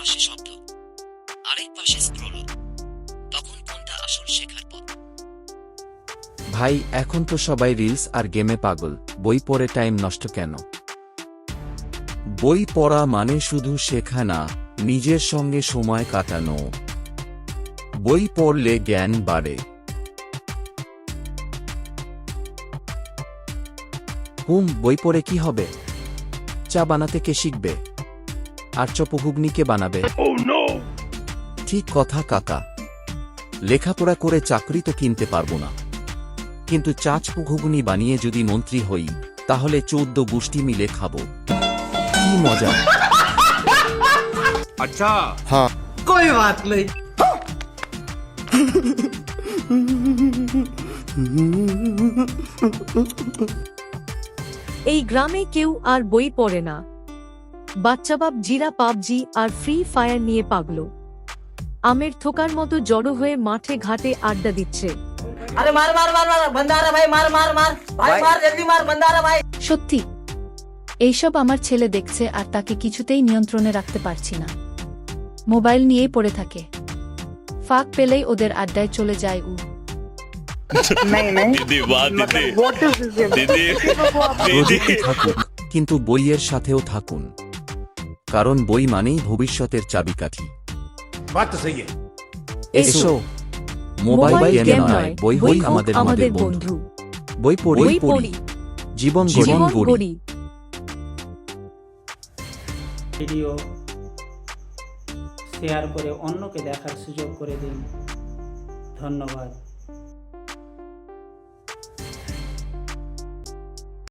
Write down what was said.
পাশে শব্দ। আরেক পাশে স্ক্রল। তখন কোনটা আসল শেখার পথ? ভাই, এখন তো সবাই রিলস আর গেমে পাগল। বই পড়ে টাইম নষ্ট কেন? বই পড়া মানে শুধু শেখা না, নিজের সঙ্গে সময় কাটানো। বই পড়লে জ্ঞান বাড়ে। হুম, বই পড়ে কি হবে? চা বানাতে কে শিখবে? আর চপহুগ্নিকে বানাবে। oh, ঠিক কথা কাকা। লেখাপড়া করে চাকরি তো কিনতে পারব না। কিন্তু চাচপুঘুগনি বানিয়ে যদি মন্ত্রী হই তাহলে চৌদ্দ গোষ্ঠী মিলে খাব। কি মজা। আচ্ছা। হ্যাঁ। এই গ্রামে কেউ আর বই পড়ে না। বাচ্চাবাপ জিরা পাবজি আর ফ্রি ফায়ার নিয়ে পাগল। আমের থোকার মতো জড়ো হয়ে মাঠে ঘাটে আড্ডা দিচ্ছে। সত্যি। এইসব আমার ছেলে দেখছে আর তাকে কিছুতেই নিয়ন্ত্রণে রাখতে পারছি না। মোবাইল নিয়েই পড়ে থাকে। ফাঁক পেলেই ওদের আড্ডায় চলে যায় উ। কিন্তু বইয়ের সাথেও থাকুন। কারণ বই মানেই ভবিষ্যতের চাবিকাঠি। এসো। মোবাইল গেম নয় বই হই আমাদের আমাদের বন্ধু। বই পড়ি পড়ি। জীবন জীবন গড়ি। গড়ি। ভিডিও শেয়ার করে অন্যকে দেখার সুযোগ করে দিন। ধন্যবাদ।